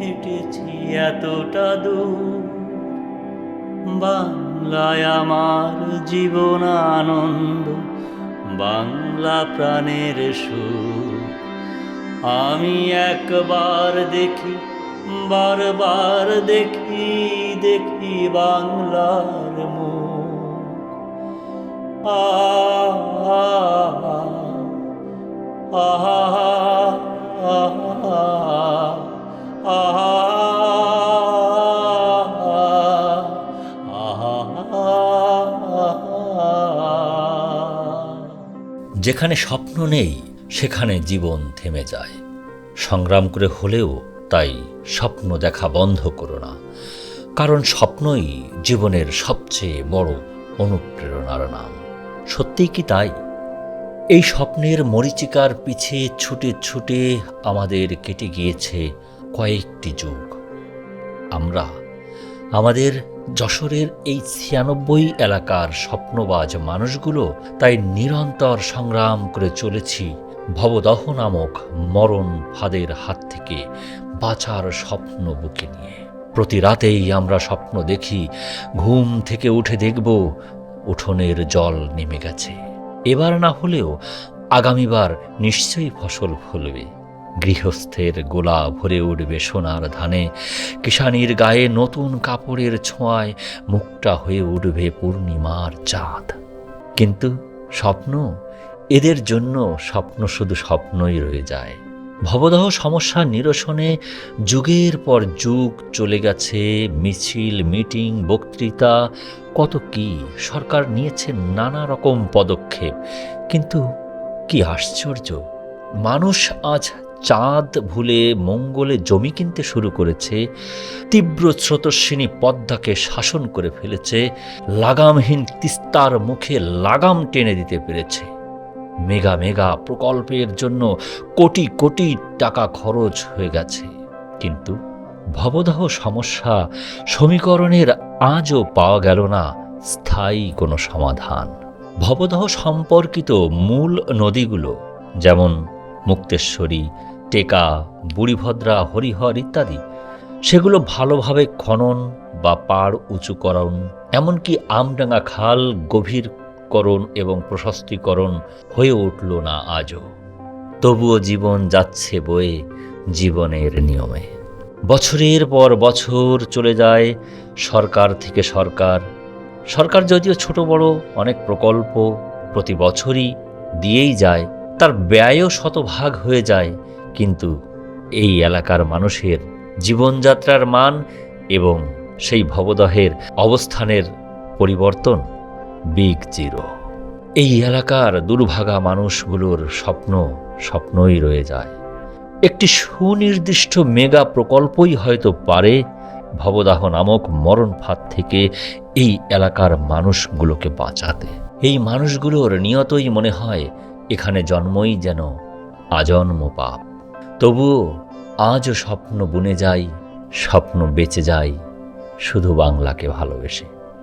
হেঁটেছি এতটা দূর। বাংলায় আমার জীবন আনন্দ, বাংলা প্রাণের সুর। আমি একবার দেখি, বারবার দেখি দেখি বাংলার মুখ। আহা আহা যেখানে স্বপ্ন নেই, সেখানে জীবন থেমে যায়। সংগ্রাম করে হলেও তাই স্বপ্ন দেখা বন্ধ করো না। কারণ স্বপ্নই জীবনের সবচেয়ে বড় অনুপ্রেরণার নাম। সত্যিই কি তাই? এই স্বপ্নের মরিচিকার পিছে ছুটে ছুটে আমাদের কেটে গিয়েছে কয়েকটি যুগ। আমরা, আমাদের যশোরের এই ছিয়ানব্বই এলাকার স্বপ্নবাজ মানুষগুলো তাই নিরন্তর সংগ্রাম করে চলেছি ভবদহ নামক মরণ ফাঁদের হাত থেকে বাঁচার স্বপ্ন বুকে নিয়ে। প্রতি রাতেই আমরা স্বপ্ন দেখি, ঘুম থেকে উঠে দেখব উঠোনের জল নেমে গেছে। এবার না হলেও আগামীবার নিশ্চয়ই ফসল ফলবে। গৃহস্থের গোলা ভরে উঠবে সোনার ধানে। কিষানির গায়ে নতুন কাপড়ের ছোঁয়ায় মুখটা হয়ে উঠবে পূর্ণিমার চাঁদ। কিন্তু স্বপ্ন, এদের জন্য স্বপ্ন শুধু স্বপ্নই রয়ে যায়। ভবদহ সমস্যা নিরসনে যুগের পর যুগ চলে গেছে, মিছিল, মিটিং, বক্তৃতা, কত কি সরকার নিয়েছে নানা রকম পদক্ষেপ। কিন্তু কি আশ্চর্য, মানুষ আজ চাঁদ ভুলে মঙ্গলে জমি কিনতে শুরু করেছে, তীব্র স্রোতস্বিনী পদ্মাকে শাসন করে ফেলেছে, লাগামহীন তিস্তার মুখে লাগাম টেনে দিতে পেরেছে। মেগা মেগা প্রকল্পের জন্য কোটি কোটি টাকা খরচ হয়ে গেছে। কিন্তু ভবদহ সমস্যা সমীকরণের আজও পাওয়া গেল না, স্থায়ী কোনো সমাধান। ভবদহ সম্পর্কিত মূল নদীগুলো, যেমন মুক্তেশ্বরী টেকা, বুড়িভদ্রা, হরিহর ইত্যাদি। সেগুলো ভালোভাবে খনন বা পাড় উঁচু উঁচুকরণ এমনকি আমডাঙ্গা খাল গভীরকরণ এবং প্রশস্তিকরণ হয়ে উঠল না আজও। তবুও জীবন যাচ্ছে বয়ে জীবনের নিয়মে। বছরের পর বছর চলে যায়, সরকার থেকে সরকার। সরকার যদিও ছোট বড়, অনেক প্রকল্প প্রতি বছরই দিয়েই যায়, তার ব্যয়ও শতভাগ হয়ে যায় কিন্তু এই এলাকার মানুষের জীবনযাত্রার মান এবং সেই ভবদহের অবস্থানের পরিবর্তন বিগ জিরো। এই এলাকার দুর্ভাগা মানুষগুলোর স্বপ্ন স্বপ্নই রয়ে যায়। একটি সুনির্দিষ্ট মেগা প্রকল্পই হয়তো পারে ভবদাহ নামক মরণ ফাঁদ থেকে এই এলাকার মানুষগুলোকে বাঁচাতে। এই মানুষগুলোর নিয়তই মনে হয় এখানে জন্মই যেন আজন্ম পাপ। তবুও আজও স্বপ্ন বুনে যাই স্বপ্ন বেঁচে যাই শুধু বাংলাকে ভালোবেসে।